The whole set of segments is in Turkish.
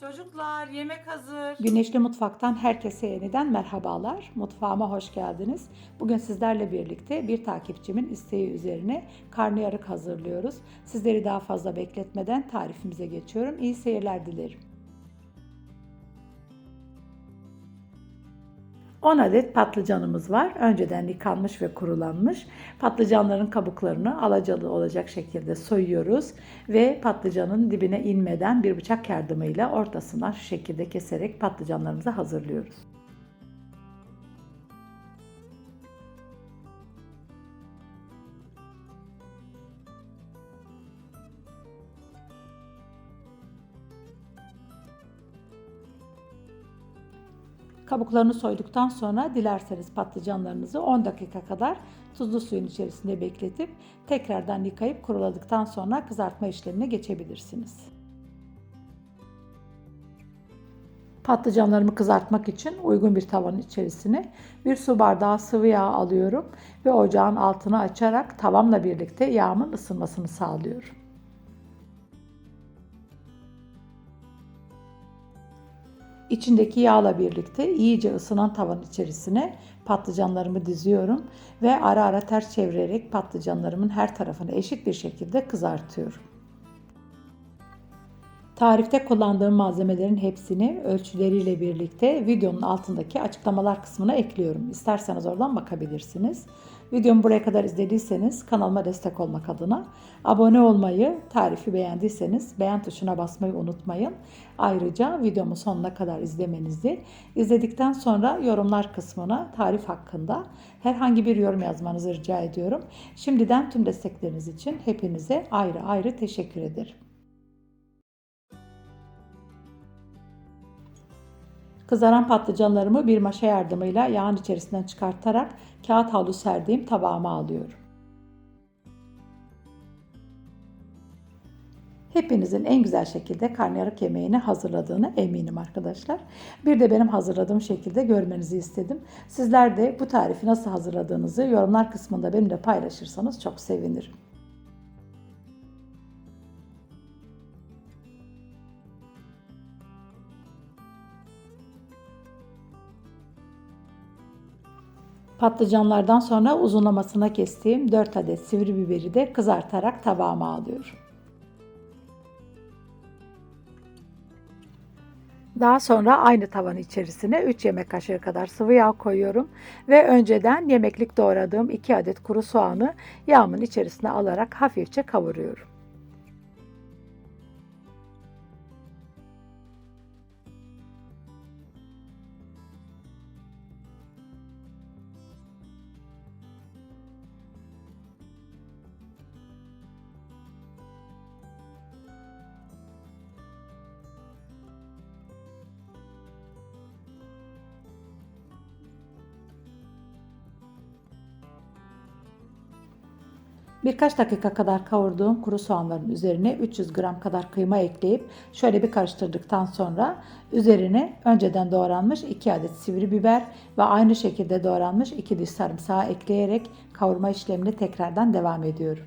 Çocuklar yemek hazır. Güneşli Mutfak'tan herkese yeniden merhabalar. Mutfağıma hoş geldiniz. Bugün sizlerle birlikte bir takipçimin isteği üzerine karnıyarık hazırlıyoruz. Sizleri daha fazla bekletmeden tarifimize geçiyorum. İyi seyirler dilerim. 10 adet patlıcanımız var. Önceden yıkanmış ve kurulanmış. Patlıcanların kabuklarını alacalı olacak şekilde soyuyoruz ve patlıcanın dibine inmeden bir bıçak yardımıyla ortasından şu şekilde keserek patlıcanlarımızı hazırlıyoruz. Kabuklarını soyduktan sonra dilerseniz patlıcanlarınızı 10 dakika kadar tuzlu suyun içerisinde bekletip tekrardan yıkayıp kuruladıktan sonra kızartma işlemine geçebilirsiniz. Patlıcanlarımı kızartmak için uygun bir tavanın içerisine bir su bardağı sıvı yağ alıyorum ve ocağın altını açarak tavamla birlikte yağımın ısınmasını sağlıyorum. İçindeki yağla birlikte iyice ısınan tavanın içerisine patlıcanlarımı diziyorum ve ara ara ters çevirerek patlıcanlarımın her tarafını eşit bir şekilde kızartıyorum. Tarifte kullandığım malzemelerin hepsini ölçüleriyle birlikte videonun altındaki açıklamalar kısmına ekliyorum. İsterseniz oradan bakabilirsiniz. Videomu buraya kadar izlediyseniz kanalıma destek olmak adına abone olmayı, tarifi beğendiyseniz beğen tuşuna basmayı unutmayın. Ayrıca videomu sonuna kadar izlemenizi, izledikten sonra yorumlar kısmına tarif hakkında herhangi bir yorum yazmanızı rica ediyorum. Şimdiden tüm destekleriniz için hepinize ayrı ayrı teşekkür ederim. Kızaran patlıcanlarımı bir maşa yardımıyla yağın içerisinden çıkartarak kağıt havlu serdiğim tabağıma alıyorum. Hepinizin en güzel şekilde karnıyarık yemeğini hazırladığını eminim arkadaşlar. Bir de benim hazırladığım şekilde görmenizi istedim. Sizler de bu tarifi nasıl hazırladığınızı yorumlar kısmında benimle paylaşırsanız çok sevinirim. Patlıcanlardan sonra uzunlamasına kestiğim 4 adet sivri biberi de kızartarak tabağıma alıyorum. Daha sonra aynı tavanın içerisine 3 yemek kaşığı kadar sıvı yağ koyuyorum ve önceden yemeklik doğradığım 2 adet kuru soğanı yağımın içerisine alarak hafifçe kavuruyorum. Birkaç dakika kadar kavurduğum kuru soğanların üzerine 300 gram kadar kıyma ekleyip şöyle bir karıştırdıktan sonra üzerine önceden doğranmış 2 adet sivri biber ve aynı şekilde doğranmış 2 diş sarımsağı ekleyerek kavurma işlemini tekrardan devam ediyorum.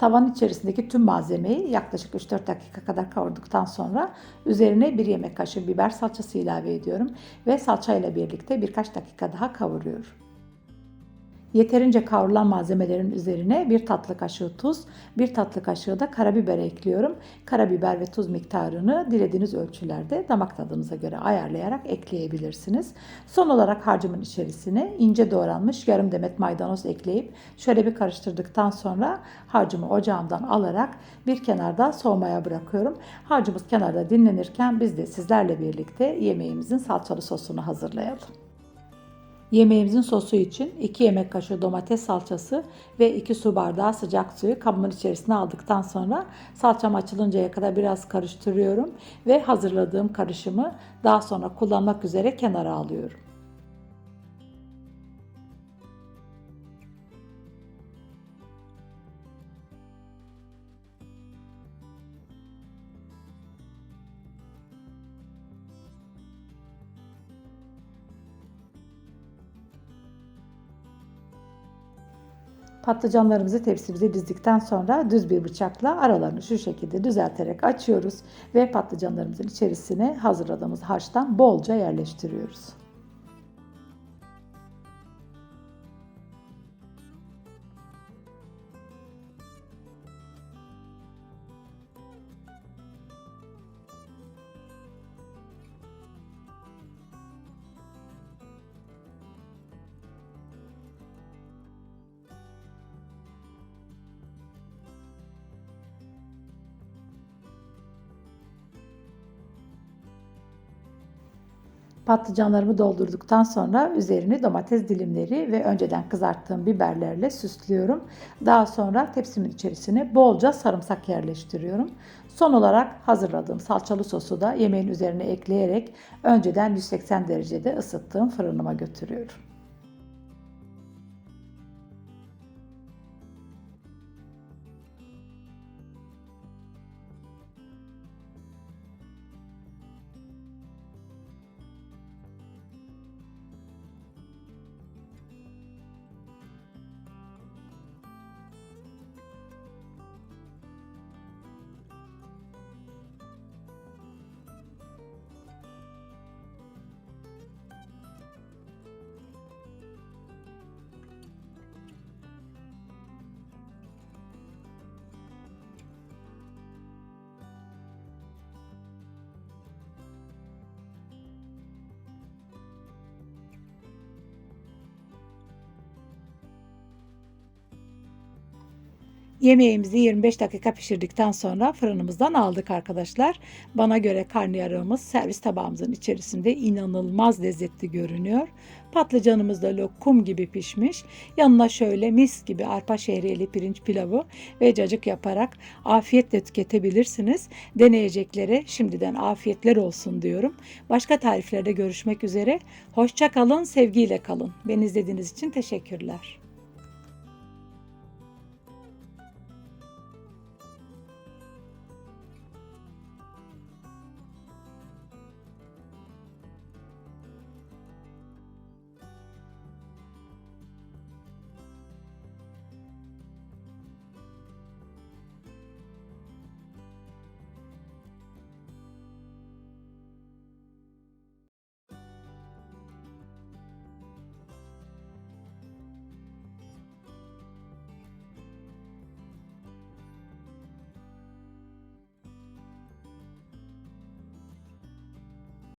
Tavanın içerisindeki tüm malzemeyi yaklaşık 3-4 dakika kadar kavurduktan sonra üzerine bir yemek kaşığı biber salçası ilave ediyorum ve salça ile birlikte birkaç dakika daha kavuruyorum. Yeterince kavrulan malzemelerin üzerine bir tatlı kaşığı tuz, bir tatlı kaşığı da karabiber ekliyorum. Karabiber ve tuz miktarını dilediğiniz ölçülerde damak tadınıza göre ayarlayarak ekleyebilirsiniz. Son olarak harcımın içerisine ince doğranmış yarım demet maydanoz ekleyip şöyle bir karıştırdıktan sonra harcımı ocağımdan alarak bir kenarda soğumaya bırakıyorum. Harcımız kenarda dinlenirken biz de sizlerle birlikte yemeğimizin salçalı sosunu hazırlayalım. Yemeğimizin sosu için 2 yemek kaşığı domates salçası ve 2 su bardağı sıcak suyu kabımın içerisine aldıktan sonra salçam açılıncaya kadar biraz karıştırıyorum ve hazırladığım karışımı daha sonra kullanmak üzere kenara alıyorum. Patlıcanlarımızı tepsimize dizdikten sonra düz bir bıçakla aralarını şu şekilde düzelterek açıyoruz ve patlıcanlarımızın içerisine hazırladığımız harçtan bolca yerleştiriyoruz. Patlıcanlarımı doldurduktan sonra üzerini domates dilimleri ve önceden kızarttığım biberlerle süslüyorum. Daha sonra tepsimin içerisine bolca sarımsak yerleştiriyorum. Son olarak hazırladığım salçalı sosu da yemeğin üzerine ekleyerek önceden 180 derecede ısıttığım fırınıma götürüyorum. Yemeğimizi 25 dakika pişirdikten sonra fırınımızdan aldık arkadaşlar. Bana göre karnıyarığımız servis tabağımızın içerisinde inanılmaz lezzetli görünüyor. Patlıcanımız da lokum gibi pişmiş. Yanına şöyle mis gibi arpa şehriyeli pirinç pilavı ve cacık yaparak afiyetle tüketebilirsiniz. Deneyeceklere şimdiden afiyetler olsun diyorum. Başka tariflerde görüşmek üzere. Hoşça kalın, sevgiyle kalın. Beni izlediğiniz için teşekkürler.